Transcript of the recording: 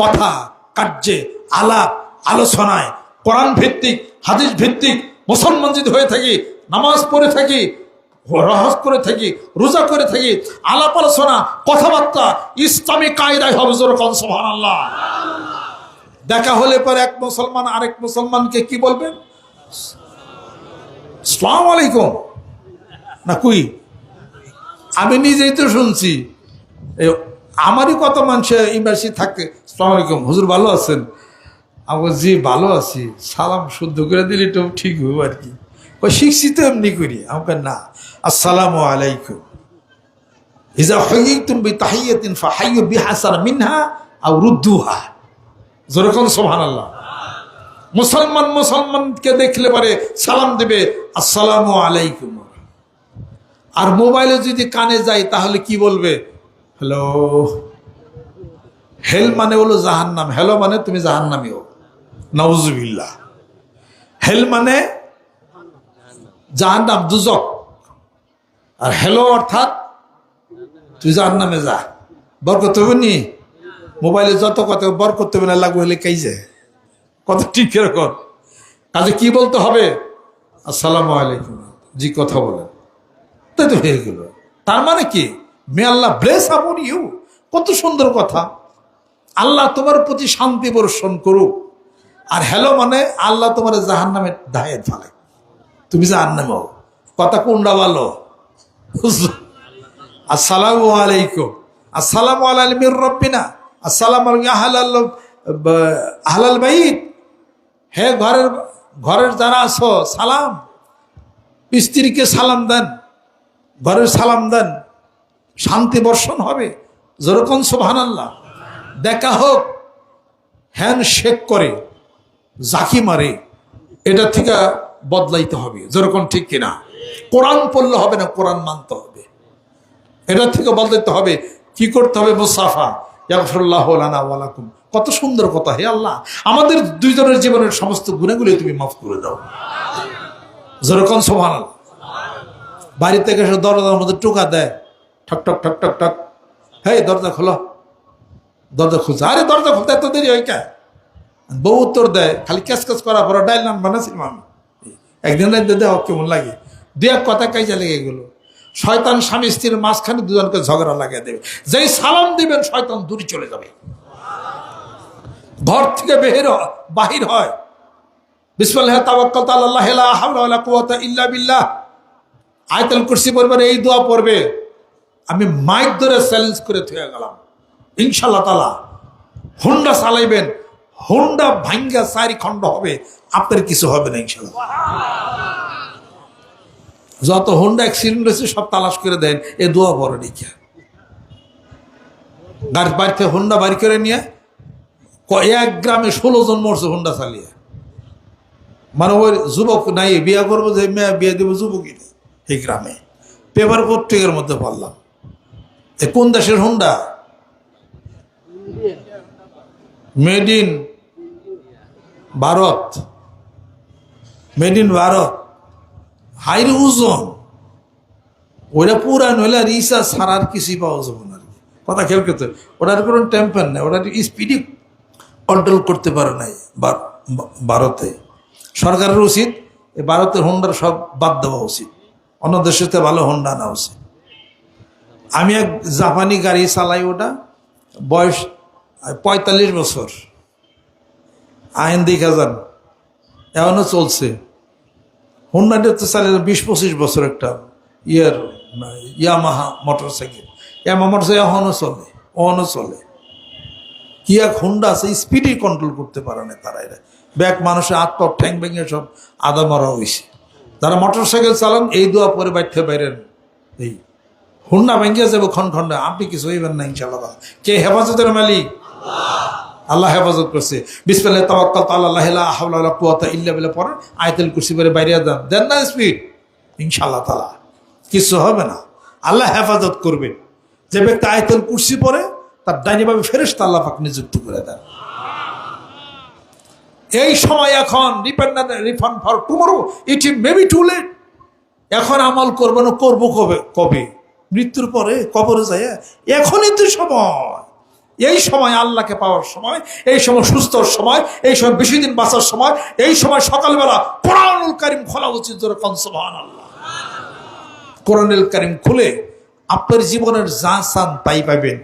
কথা কার্যে, আলাপ, আলোচনায় কোরআন ভিত্তিক হাদিস ভিত্তিক মুসলমান যদি হয়ে থাকি, নামাজ পড়ে থাকি, রহস করে থাকি, রোজা করে থাকি, আলাপ আলোচনা, কথাবার্তা, ইসলামী কায়দায় হবে আল্লাহ দেখা হলে পরে এক মুসলমান আরেক মুসলমানকে কি বলবেন? সালাম আলাইকুম। না, কুই? আমি নিজেই তো শুনছি। আমারই কত মানুষ ইউনিভার্সিটি থাকে। সালাম আলাইকুম। হুজুর ভালো আছেন? আমি বলছি, জি ভালো আছি। সালাম শুদ্ধ করে দিলে তো ঠিক হবে আর কি। ওই শিখছি তো এমনি করি। আমাকে না। আসসালামু আলাইকুম। ইজা হাইয়িতুম বিতাহিয়াতিন ফাহাইয়ু বিহাসান মিনহা আও রুদ্দুহা। যেরকম সুবহানাল্লাহ। মুসলমান মুসলমানকে দেখলে পারে সালাম দেবে আসসালামু আলাইকুম। আর মোবাইলে যদি কানে যায় তাহলে কি বলবে? হ্যালো হেল মানে হলো জাহান্নাম। হ্যালো মানে তুমি জাহান্নামি হো নওজুবিল্লাহ হেল মানে জাহান্নাম, দুজক। আর হ্যালো অর্থাৎ তুই জাহান্নামে যা। বরকত হবে নি? মোবাইলে যত কথা বরকত হবে না, লাগু হলে কাই যায় কথা ঠিক এরকম। কাজে কি বলতে হবে? আসসালামু আলাইকুম। জি, কথা বলেন। তাই তো হয়ে গেল। তার মানে কি? মে আল্লাহ ব্লেস আপন ইউ কত সুন্দর কথা। আল্লাহ তোমার প্রতি শান্তি বর্ষণ করুক। আর হ্যালো মানে আল্লাহ তোমার জাহান নামে দায়ের ফেলে। তুমি জাহান নামে। কথা কোনটা ভালো? আসসালামু আলাইকুম। আসসালামু আলাইকুম রব্বিনা। আসসালামু আহলাল আহলাল বাইত। হে ঘরের ঘরের যারা আছো, সালাম। স্ত্রীকে সালাম দেন। ঘরের সালাম দেন। শান্তি বর্ষণ হবে। যেরকম সোভান আল্লাহ দেখা হোক হ্যান্ড শেক করে জাকি মারে, এটা থেকে বদলাইতে হবে। যেরকম ঠিক কিনা। কোরআন পড়লে হবে না, কোরআন মানতে হবে। এটা থেকে বদলাইতে হবে। কি করতে হবে মুসাফা? ইয়াগফিরুল্লাহু লানা ওয়া লাকুম। কত সুন্দর কথা, হে আল্লাহ। আমাদের দুইজনের জীবনের সমস্ত গুণাগুলি তুমি মাফ করে দাও। যেরকম সোভান বাড়ি থেকে এসে দরজার মধ্যে টোকা দেয় ঠক ঠক ঠক ঠক ঠক। হেই, দরজা খোলো। দরজা খুলছে। আরে, দরজা খুলতে এত দেরি হয় কে? বউ উত্তর দেয়, খালি ক্যাস ক্যাস করার পরে ডাইল নাম বানাছিলাম আমি একদিন রাইতে কেমন লাগে। দু এক কথা কাইজা লেগে গেল। শয়তান স্বামী স্ত্রীর মাঝখানে দুজনকে ঝগড়া লাগিয়ে দেবে। যেই সালাম দিবেন, শয়তান দূরে চলে যাবে। ঘর থেকে বের হ- বাহির হয়। বিসমিল্লাহ আয়তাল কুরসি পড়বে এই দোয়া পড়বে। আমি মাইক ধরে চ্যালেঞ্জ করে থুয়ে গেলাম। ইনশাল্লাহ তালা হুন্ডা চালাইবেন, হুন্ডা ভাঙ্গা চারি খণ্ড হবে, আপনার কিছু হবে না ইনশাল্লাহ যত হুন্ডা অ্যাক্সিডেন্ট হয়েছে, সব তালাশ করে দেন, এ দোয়া বড় নিকা গাড়ি বাড়িতে হুন্ডা বাড়ি করে নিয়ে এক গ্রামে ষোলো জন মরছে হুন্ডা চালিয়ে। মানে ওই যুবক নাই, বিয়ে করব যে, মেয়ে বিয়ে দেবো, যুবকই এই গ্রামে। পেপার পত্রিকার মধ্যে পড়লাম। এ কোন দেশের Honda made in Bharat. Made in Bharat. হাইর ওজন। ওটা পুরান হইলে আর ইসা ছাড়ার কিছুই পাওয়া যাবে না। কথা খেয়াল করতে ওটার কোনো টেম্পার নেই। ওটার স্পিডই কন্ট্রোল করতে পারে নাই ভার- ভারতে। সরকারের উচিত। ভারতের হোন্ডার সব বাদ দেওয়া উচিত। অন্য দেশেতে ভালো হোন্ডা আনা উচিত। আমি এক জাপানি গাড়ি চালাই ওটা। বয়স পঁয়তাল্লিশ বছর। আইন দেখা যান। এখনও চলছে। হোন্ডাটা তো চালিয়ে বিশ পঁচিশ বছর একটা ইয়ার Yamaha motor cycle Yamaha motor cycle এখনও চলে এখনও চলে। কি এক হুন্ডা আছে স্পিডই কন্ট্রোল করতে পারে না তারা এরা। ব্যাগ মানুষের হাত পা ঠ্যাং ভেঙে সব আদা মারা হয়েছে যারা মোটর সাইকেল চালান, এই দোয়া পরে বাইতে বাইরেন এই হুন্ডা ভেঙে যাবে খন খন্ডা। আপনি কিছু হইবেন না ইনশাল্লাহ কে হেফাজতের মালিক? আল্লাহ হেফাজত করছে। বিসমিল্লাহ তাওয়াক্কাল তো আল্লাহ লা হাওলা কুওয়াতা ইল্লা বিল্লাহ পড়েন আয়াতুল কুরসি পরে বাইরে দেন দেন না স্পিড। ইনশাআল্লাহ তাআলা, কিছু হবে না। আল্লাহ হেফাজত করবেন যে ব্যক্তি আয়াতুল কুরসি পড়ে তার ডাইনি ভাবে ফেরেশতা আল্লাহ পাক নিযুক্ত করে দেন। এই সময় এখন repentant refund for tomorrow it maybe too late এখন আমল করব না, করব কবে? কবে? মৃত্যুর পরে কবরে যায়, এখনই তো সময়। এই সময় আল্লাহকে পাওয়ার সময়, এই সময় সুস্থর সময়, এই সময় বেশি দিন বাঁচার সময়, এই সময় সকালবেলা কোরআনুল কারিম খোলা উচিত ধরে আল্লাহ কোরআনুল কারিম খুলে আপনার জীবনের যা চান তাই পাবেন।